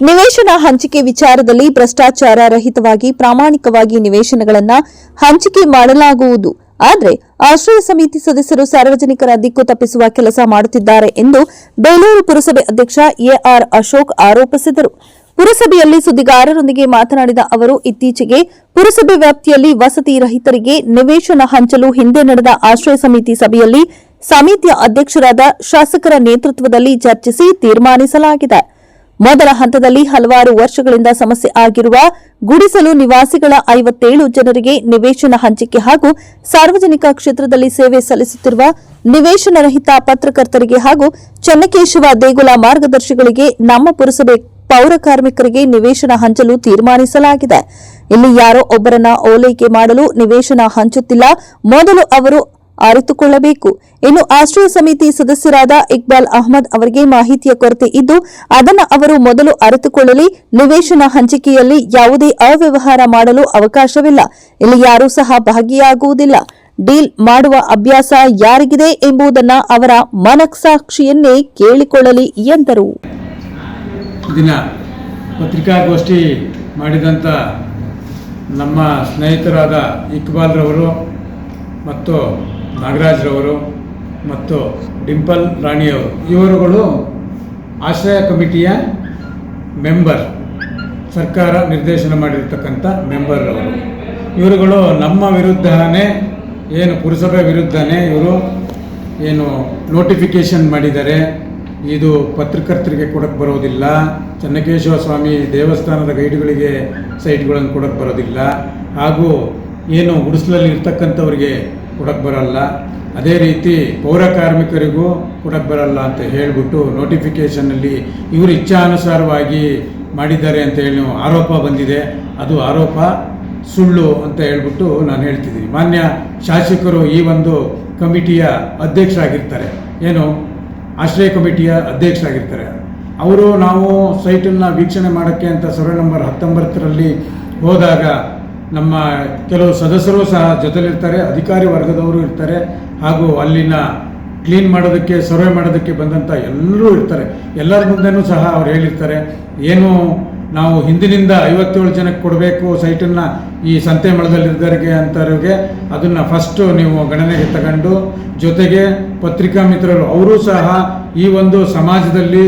ನಿವೇಶನ ಹಂಚಿಕೆ ವಿಚಾರದಲ್ಲಿ ಭ್ರಷ್ಟಾಚಾರ ರಹಿತವಾಗಿ ಪ್ರಾಮಾಣಿಕವಾಗಿ ನಿವೇಶನಗಳನ್ನು ಹಂಚಿಕೆ ಮಾಡಲಾಗುವುದು. ಆದರೆ ಆಶ್ರಯ ಸಮಿತಿ ಸದಸ್ಯರು ಸಾರ್ವಜನಿಕರ ದಿಕ್ಕು ತಪ್ಪಿಸುವ ಕೆಲಸ ಮಾಡುತ್ತಿದ್ದಾರೆ ಎಂದು ಬೆಂಗಳೂರು ಪುರಸಭೆ ಅಧ್ಯಕ್ಷ ಎಆರ್ ಅಶೋಕ್ ಆರೋಪಿಸಿದರು. ಪುರಸಭೆಯಲ್ಲಿ ಸುದ್ದಿಗಾರರೊಂದಿಗೆ ಮಾತನಾಡಿದ ಅವರು, ಇತ್ತೀಚೆಗೆ ಪುರಸಭೆ ವ್ಯಾಪ್ತಿಯಲ್ಲಿ ವಸತಿ ರಹಿತರಿಗೆ ನಿವೇಶನ ಹಂಚಲು ಹಿಂದೆ ನಡೆದ ಆಶ್ರಯ ಸಮಿತಿ ಸಭೆಯಲ್ಲಿ ಸಮಿತಿಯ ಅಧ್ಯಕ್ಷರಾದ ಶಾಸಕರ ನೇತೃತ್ವದಲ್ಲಿ ಚರ್ಚಿಸಿ ತೀರ್ಮಾನಿಸಲಾಗಿದೆ. ಮೊದಲ ಹಂತದಲ್ಲಿ ಹಲವಾರು ವರ್ಷಗಳಿಂದ ಸಮಸ್ಯೆ ಆಗಿರುವ ಗುಡಿಸಲು ನಿವಾಸಿಗಳ ಐವತ್ತೇಳು ಜನರಿಗೆ ನಿವೇಶನ ಹಂಚಿಕೆ ಹಾಗೂ ಸಾರ್ವಜನಿಕ ಕ್ಷೇತ್ರದಲ್ಲಿ ಸೇವೆ ಸಲ್ಲಿಸುತ್ತಿರುವ ನಿವೇಶನ ರಹಿತ ಪತ್ರಕರ್ತರಿಗೆ ಹಾಗೂ ಚನ್ನಕೇಶವ ದೇಗುಲ ಮಾರ್ಗದರ್ಶಿಗಳಿಗೆ ನಮ್ಮ ಪುರಸಭೆ ಪೌರ ಕಾರ್ಮಿಕರಿಗೆ ನಿವೇಶನ ಹಂಚಲು ತೀರ್ಮಾನಿಸಲಾಗಿದೆ. ಇಲ್ಲಿ ಯಾರೋ ಒಬ್ಬರನ್ನ ಓಲೈಕೆ ಮಾಡಲು ನಿವೇಶನ ಹಂಚುತ್ತಿಲ್ಲ. ಮೊದಲು ಅವರು ಅರಿತುಕೊಳ್ಳಬೇಕು ಇನ್ನು ಆಶ್ರಯ ಸಮಿತಿ ಸದಸ್ಯರಾದ ಇಕ್ಬಾಲ್ ಅಹಮದ್ ಅವರಿಗೆ ಮಾಹಿತಿಯ ಕೊರತೆ ಇದ್ದು, ಅದನ್ನು ಅವರು ಮೊದಲು ಅರಿತುಕೊಳ್ಳಲಿ, ನಿವೇಶನ ಹಂಚಿಕೆಯಲ್ಲಿ ಯಾವುದೇ ಅವ್ಯವಹಾರ ಮಾಡಲು ಅವಕಾಶವಿಲ್ಲ. ಇಲ್ಲಿ ಯಾರೂ ಸಹ ಭಾಗಿಯಾಗುವುದಿಲ್ಲ. ಡೀಲ್ ಮಾಡುವ ಅಭ್ಯಾಸ ಯಾರಿಗಿದೆ ಎಂಬುದನ್ನ ಅವರ ಮನಸ್ಸಾಕ್ಷಿಯನ್ನೇ ಕೇಳಿಕೊಳ್ಳಲಿ ಎಂದರು. ದಿನ ಪತ್ರಿಕಾಗೋಷ್ಠಿ ಮಾಡಿದಂಥ ನಮ್ಮ ಸ್ನೇಹಿತರಾದ ಇಕ್ಬಾಲ್ರವರು ಮತ್ತು ನಾಗರಾಜ್ರವರು ಮತ್ತು ಡಿಂಪಲ್ ರಾಣಿಯವರು. ಇವರುಗಳು ಆಶ್ರಯ ಕಮಿಟಿಯ ಮೆಂಬರ್, ಸರ್ಕಾರ ನಿರ್ದೇಶನ ಮಾಡಿರ್ತಕ್ಕಂಥ ಮೆಂಬರ್ ಅವರು. ಇವರುಗಳು ನಮ್ಮ ವಿರುದ್ಧನೇ, ಏನು ಪುರಸಭೆ ವಿರುದ್ಧನೇ ಇವರು ಏನು ನೋಟಿಫಿಕೇಶನ್ ಮಾಡಿದ್ದಾರೆ ಇದು ಪತ್ರಕರ್ತರಿಗೆ ಕೊಡಕ್ಕೆ ಬರೋದಿಲ್ಲ, ಚನ್ನಕೇಶವ ಸ್ವಾಮಿ ದೇವಸ್ಥಾನದ ಗೈಡ್ಗಳಿಗೆ ಸೈಟ್ಗಳನ್ನು ಕೊಡಕ್ಕೆ ಬರೋದಿಲ್ಲ, ಹಾಗೂ ಏನು ಗುಡಿಸಲಲ್ಲಿ ಇರ್ತಕ್ಕಂಥವ್ರಿಗೆ ಕೊಡಕ್ಕೆ ಬರಲ್ಲ. ಅದೇ ರೀತಿ ಪೌರ ಕಾರ್ಮಿಕರಿಗೂ ಕೊಡಕ್ಕೆ ಬರಲ್ಲ ಅಂತ ಹೇಳಿಬಿಟ್ಟು ನೋಟಿಫಿಕೇಷನಲ್ಲಿ ಇವರು ಇಚ್ಛಾನುಸಾರವಾಗಿ ಮಾಡಿದ್ದಾರೆ ಅಂತ ಹೇಳಿ ಆರೋಪ ಬಂದಿದೆ. ಅದು ಆರೋಪ ಸುಳ್ಳು ಅಂತ ಹೇಳ್ಬಿಟ್ಟು ನಾನು ಹೇಳ್ತಿದ್ದೀನಿ. ಮಾನ್ಯ ಶಾಸಕರು ಈ ಒಂದು ಕಮಿಟಿಯ ಅಧ್ಯಕ್ಷರಾಗಿರ್ತಾರೆ. ಏನು? ಆಶ್ರಯ ಕಮಿಟಿಯ ಅಧ್ಯಕ್ಷರಾಗಿರ್ತಾರೆ. ಅವರು ನಾವು ಸೈಟನ್ನು ವೀಕ್ಷಣೆ ಮಾಡೋಕ್ಕೆ ಅಂತ ಸರ್ವೆ ನಂಬರ್ ಹತ್ತೊಂಬತ್ತರಲ್ಲಿ ಹೋದಾಗ ನಮ್ಮ ಕೆಲವು ಸದಸ್ಯರು ಸಹ ಜೊತೆಲಿರ್ತಾರೆ, ಅಧಿಕಾರಿ ವರ್ಗದವರು ಇರ್ತಾರೆ, ಹಾಗೂ ಅಲ್ಲಿನ ಕ್ಲೀನ್ ಮಾಡೋದಕ್ಕೆ, ಸರ್ವೆ ಮಾಡೋದಕ್ಕೆ ಬಂದಂಥ ಎಲ್ಲರೂ ಇರ್ತಾರೆ. ಎಲ್ಲರ ಮುಂದೆನೂ ಸಹ ಅವ್ರು ಹೇಳಿರ್ತಾರೆ, ಏನು ನಾವು ಹಿಂದಿನಿಂದ ಐವತ್ತೇಳು ಜನಕ್ಕೆ ಕೊಡಬೇಕು ಸೈಟನ್ನು ಈ ಸಂತೆ ಮಳದಲ್ಲಿದ್ದವರಿಗೆ ಅಂತವ್ರಿಗೆ, ಅದನ್ನು ಫಸ್ಟು ನೀವು ಗಣನೆಗೆ ತಗೊಂಡು, ಜೊತೆಗೆ ಪತ್ರಿಕಾ ಮಿತ್ರರು ಅವರೂ ಸಹ ಈ ಒಂದು ಸಮಾಜದಲ್ಲಿ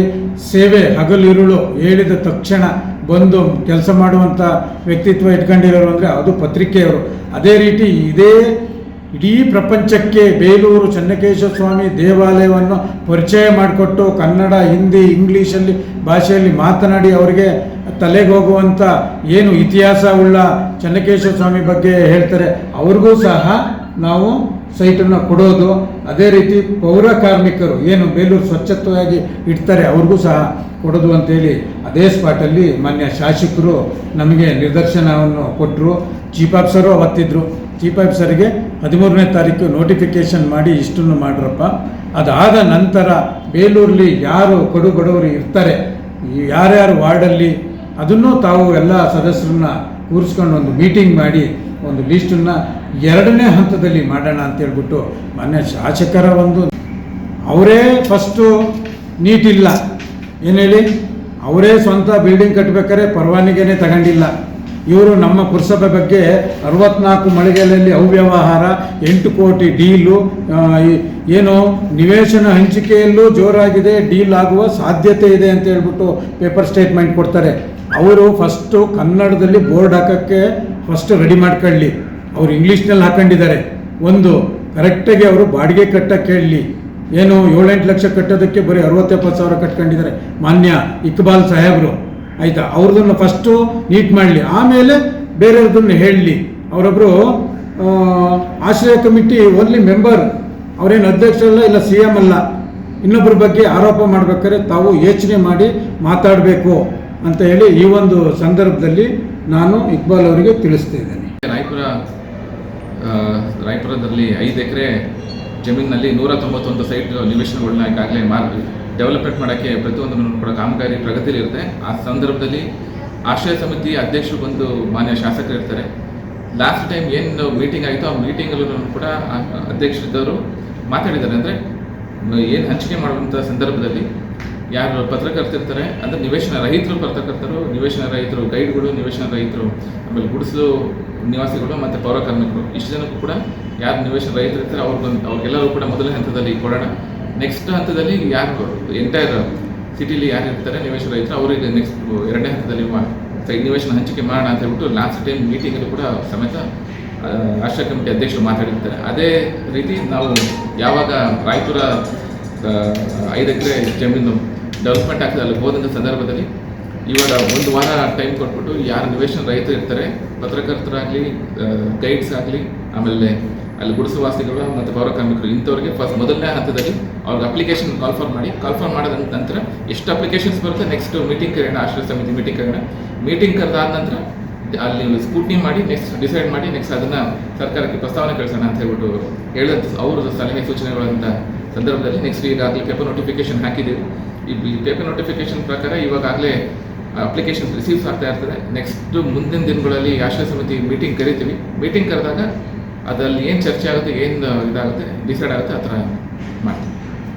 ಸೇವೆ, ಹಗಲಿರುಳು ಹೇಳಿದ ತಕ್ಷಣ ಬಂದು ಕೆಲಸ ಮಾಡುವಂಥ ವ್ಯಕ್ತಿತ್ವ ಇಟ್ಕೊಂಡಿರೋರು ಅಂದರೆ ಅದು ಪತ್ರಿಕೆಯವರು. ಅದೇ ರೀತಿ ಇದೇ ಇಡೀ ಪ್ರಪಂಚಕ್ಕೆ ಬೇಲೂರು ಚನ್ನಕೇಶವ ಸ್ವಾಮಿ ದೇವಾಲಯವನ್ನು ಪರಿಚಯ ಮಾಡಿಕೊಟ್ಟು ಕನ್ನಡ, ಹಿಂದಿ, ಇಂಗ್ಲೀಷಲ್ಲಿ, ಭಾಷೆಯಲ್ಲಿ ಮಾತನಾಡಿ ಅವರಿಗೆ ತಲೆಗೆ ಹೋಗುವಂಥ ಏನು ಇತಿಹಾಸ ಉಳ್ಳ ಚನ್ನಕೇಶವ ಸ್ವಾಮಿ ಬಗ್ಗೆ ಹೇಳ್ತಾರೆ. ಅವ್ರಿಗೂ ಸಹ ನಾವು ಸೈಟನ್ನು ಕೊಡೋದು. ಅದೇ ರೀತಿ ಪೌರ ಕಾರ್ಮಿಕರು ಏನು ಬೇಲೂರು ಸ್ವಚ್ಛತೆಯಾಗಿ ಇಡ್ತಾರೆ, ಅವ್ರಿಗೂ ಸಹ ಕೊಡೋದು ಅಂತೇಳಿ ಅದೇ ಸ್ಪಾಟಲ್ಲಿ ಮಾನ್ಯ ಶಾಸಕರು ನಮಗೆ ನಿರ್ದೇಶನವನ್ನು ಕೊಟ್ಟರು ಚೀಫ್ ಆಫೀಸರು ಅವತ್ತಿದ್ರು ಚೀಫ್ ಆಫೀಸರ್ಗೆ ಹದಿಮೂರನೇ ತಾರೀಕು ನೋಟಿಫಿಕೇಷನ್ ಮಾಡಿ ಇಷ್ಟನ್ನು ಮಾಡ್ರಪ್ಪ. ಅದಾದ ನಂತರ ಬೇಲೂರಲ್ಲಿ ಯಾರು ಕಡು ಬಡವರು ಇರ್ತಾರೆ ಯಾರು ಯಾರ್ಯಾರು ವಾರ್ಡಲ್ಲಿ ಅದನ್ನು ತಾವು ಎಲ್ಲ ಸದಸ್ಯರನ್ನ ಕೂರಿಸ್ಕೊಂಡು ಒಂದು ಮೀಟಿಂಗ್ ಮಾಡಿ ಒಂದು ಲೀಸ್ಟನ್ನು ಎರಡನೇ ಹಂತದಲ್ಲಿ ಮಾಡೋಣ ಅಂತ ಹೇಳ್ಬಿಟ್ಟು ಮೊನ್ನೆ ಶಾಸಕರ ಒಂದು ಅವರೇ ಫಸ್ಟು ನೀಟ್ ಇಲ್ಲ. ಏನು ಹೇಳಿ? ಅವರೇ ಸ್ವಂತ ಬಿಲ್ಡಿಂಗ್ ಕಟ್ಟಬೇಕಾದ್ರೆ ಪರವಾನಿಗೆನೇ ತಗೊಂಡಿಲ್ಲ. ಇವರು ನಮ್ಮ ಪುರಸಭೆ ಬಗ್ಗೆ ಅರವತ್ನಾಲ್ಕು ಮಳಿಗೆಗಳಲ್ಲಿ ಅವ್ಯವಹಾರ, ಎಂಟು ಕೋಟಿ ಡೀಲು ಏನು ನಿವೇಶನ ಹಂಚಿಕೆಯಲ್ಲೂ ಜೋರಾಗಿದೆ, ಡೀಲ್ ಆಗುವ ಸಾಧ್ಯತೆ ಇದೆ ಅಂತ ಹೇಳ್ಬಿಟ್ಟು ಪೇಪರ್ ಸ್ಟೇಟ್ಮೆಂಟ್ ಕೊಡ್ತಾರೆ. ಅವರು ಫಸ್ಟು ಕನ್ನಡದಲ್ಲಿ ಬೋರ್ಡ್ ಹಾಕೋಕ್ಕೆ ಫಸ್ಟ್ ರೆಡಿ ಮಾಡ್ಕೊಳ್ಳಿ. ಅವ್ರು ಇಂಗ್ಲೀಷ್ನಲ್ಲಿ ಹಾಕೊಂಡಿದ್ದಾರೆ. ಒಂದು, ಕರೆಕ್ಟಾಗಿ ಅವರು ಬಾಡಿಗೆ ಕಟ್ಟಕ್ಕೆ ಹೇಳಲಿ ಏನು ಏಳೆಂಟು ಲಕ್ಷ ಕಟ್ಟೋದಕ್ಕೆ ಬರೀ ಅರವತ್ತೆಪ್ಪತ್ತು ಸಾವಿರ ಕಟ್ಕೊಂಡಿದ್ದಾರೆ. ಮಾನ್ಯ ಇಕ್ಬಾಲ್ ಸಾಹೇಬರು. ಆಯಿತಾ? ಅವ್ರದನ್ನು ಫಸ್ಟು ನೀಟ್ ಮಾಡಲಿ. ಆಮೇಲೆ ಬೇರೆಯವ್ರದನ್ನು ಹೇಳಲಿ. ಅವರೊಬ್ಬರು ಆಶ್ರಯ ಕಮಿಟಿ ಓನ್ಲಿ ಮೆಂಬರ್ ಅವರೇನು ಅಧ್ಯಕ್ಷರಲ್ಲ ಇಲ್ಲ ಸಿ ಎಂ ಅಲ್ಲ. ಇನ್ನೊಬ್ಬರ ಬಗ್ಗೆ ಆರೋಪ ಮಾಡ್ಬೇಕಾದ್ರೆ ತಾವು ಯೋಚನೆ ಮಾಡಿ ಮಾತಾಡಬೇಕು ಅಂತ ಹೇಳಿ ಈ ಒಂದು ಸಂದರ್ಭದಲ್ಲಿ ನಾನು ಇಕ್ಬಾಲ್ ಅವರಿಗೆ ತಿಳಿಸ್ತಾ ಇದ್ದೇನೆ. ರಾಯಪುರದಲ್ಲಿ ಐದು ಎಕರೆ ಜಮೀನಿನಲ್ಲಿ ನೂರ ತೊಂಬತ್ತೊಂದು ಸೈಟ್ ನಿವೇಶನಗಳನ್ನ ಈಗಾಗಲೇ ಮಾರ್ ಡೆವಲಪ್ಮೆಂಟ್ ಮಾಡೋಕ್ಕೆ ಪ್ರತಿಯೊಂದನ್ನು ಕೂಡ ಕಾಮಗಾರಿ ಇರುತ್ತೆ. ಆ ಸಂದರ್ಭದಲ್ಲಿ ಆಶ್ರಯ ಸಮಿತಿ ಅಧ್ಯಕ್ಷರು ಬಂದು ಮಾನ್ಯ ಶಾಸಕರು ಇರ್ತಾರೆ. ಲಾಸ್ಟ್ ಟೈಮ್ ಏನು ಮೀಟಿಂಗ್ ಆಯಿತು ಆ ಮೀಟಿಂಗಲ್ಲೂ ಕೂಡ ಅಧ್ಯಕ್ಷರಿದ್ದವರು ಮಾತಾಡಿದ್ದಾರೆ. ಅಂದರೆ ಏನು ಹಂಚಿಕೆ ಮಾಡುವಂಥ ಸಂದರ್ಭದಲ್ಲಿ ಯಾರು ಪತ್ರಕರ್ತರಿರ್ತಾರೆ ಅಂದರೆ ನಿವೇಶನ ರಹಿತರು ಪತ್ರಕರ್ತರು, ನಿವೇಶನ ರಹಿತರು ಗೈಡ್ಗಳು, ನಿವೇಶನ ರಹಿತರು, ಆಮೇಲೆ ಗುಡಿಸಲು ನಿವಾಸಿಗಳು ಮತ್ತು ಪೌರ ಕಾರ್ಮಿಕರು. ಇಷ್ಟು ಜನಕ್ಕೂ ಕೂಡ ಯಾರು ನಿವೇಶನ ರಹಿತರು ಇರ್ತಾರೆ ಅವ್ರಿಗೊಂದು ಅವ್ರಿಗೆಲ್ಲರೂ ಕೂಡ ಮೊದಲ ಹಂತದಲ್ಲಿ ಕೊಡೋಣ. ನೆಕ್ಸ್ಟ್ ಹಂತದಲ್ಲಿ ಯಾರು ಎಂಟೈರ್ ಸಿಟಿಲಿ ಯಾರು ಇರ್ತಾರೆ ನಿವೇಶನ ರಹಿತರು, ಅವರಿಗೆ ನೆಕ್ಸ್ಟ್ ಎರಡನೇ ಹಂತದಲ್ಲಿ ನಿವೇಶನ ಹಂಚಿಕೆ ಮಾಡೋಣ ಅಂತ ಹೇಳ್ಬಿಟ್ಟು ಲಾಸ್ಟ್ ಟೈಮ್ ಮೀಟಿಂಗಲ್ಲಿ ಕೂಡ ಸಮೇತ ರಾಷ್ಟ್ರೀಯ ಕಮಿಟಿ ಅಧ್ಯಕ್ಷರು ಮಾತಾಡಿರ್ತಾರೆ. ಅದೇ ರೀತಿ ನಾವು ಯಾವಾಗ ರಾಯಚೂರ ಐದು ಎಕರೆ ಜಮೀನು ಡೆವಲಪ್ಮೆಂಟ್ ಆಗ್ತದೆ ಅಲ್ಲಿ ಹೋದಂಥ ಸಂದರ್ಭದಲ್ಲಿ ಇವಾಗ ಒಂದು ವಾರ ಟೈಮ್ ಕೊಟ್ಬಿಟ್ಟು ಯಾರು ನಿವೇಶನ ರೈತರು ಇರ್ತಾರೆ, ಪತ್ರಕರ್ತರಾಗಲಿ ಗೈಡ್ಸ್ ಆಗಲಿ, ಆಮೇಲೆ ಅಲ್ಲಿ ಗುಡಿಸುವಾಸಿಗಳು ಮತ್ತು ಪೌರ ಕಾರ್ಮಿಕರು ಇಂಥವ್ರಿಗೆ ಫಸ್ಟ್ ಮೊದಲನೇ ಹಂತದಲ್ಲಿ ಅವ್ರಿಗೆ ಅಪ್ಲಿಕೇಶನ್ ಕಾಲ್ಫಾರ್ ಮಾಡಿ ಕಾಲ್ಫಾರ್ ಮಾಡಿದ ನಂತರ ಎಷ್ಟು ಅಪ್ಲಿಕೇಶನ್ಸ್ ಬರುತ್ತೆ ನೆಕ್ಸ್ಟ್ ಮೀಟಿಂಗ್ ಕರೆಯೋಣ, ಆಶ್ರಯ ಸಮಿತಿ ಮೀಟಿಂಗ್ ಕರೆಯೋಣ. ಮೀಟಿಂಗ್ ಕರೆದಾದ ನಂತರ ಅಲ್ಲಿ ಸ್ಕೂಟ್ನಿ ಮಾಡಿ ನೆಕ್ಸ್ಟ್ ಡಿಸೈಡ್ ಮಾಡಿ ನೆಕ್ಸ್ಟ್ ಅದನ್ನು ಸರ್ಕಾರಕ್ಕೆ ಪ್ರಸ್ತಾವನೆ ಕಳಿಸೋಣ ಅಂತ ಹೇಳ್ಬಿಟ್ಟು ಹೇಳಿದಂಥ ಅವ್ರ ಸಲಹೆ ಸೂಚನೆಗಳಂತ ಸಂದರ್ಭದಲ್ಲಿ ನೆಕ್ಸ್ಟ್ ಈಗಾಗಲೇ ಪೇಪರ್ ನೋಟಿಫಿಕೇಶನ್ ಹಾಕಿದ್ದೀವಿ. ಈ ಪೇಪರ್ ನೋಟಿಫಿಕೇಶನ್ ಪ್ರಕಾರ ಇವಾಗಲೇ ಅಪ್ಲಿಕೇಶನ್ ರಿಸೀವ್ಸ್ ಆಗ್ತಾ ಇರ್ತದೆ. ನೆಕ್ಸ್ಟ್ ಮುಂದಿನ ದಿನಗಳಲ್ಲಿ ಆಶ್ರಯ ಸಮಿತಿ ಮೀಟಿಂಗ್ ಕರಿತೀವಿ. ಮೀಟಿಂಗ್ ಕರೆದಾಗ ಅದರಲ್ಲಿ ಏನು ಚರ್ಚೆ ಆಗುತ್ತೆ, ಏನು ಇದಾಗುತ್ತೆ ಡಿಸೈಡ್ ಆಗುತ್ತೆ, ಆ ಥರ ಮಾಡ್ತೀವಿ.